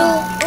요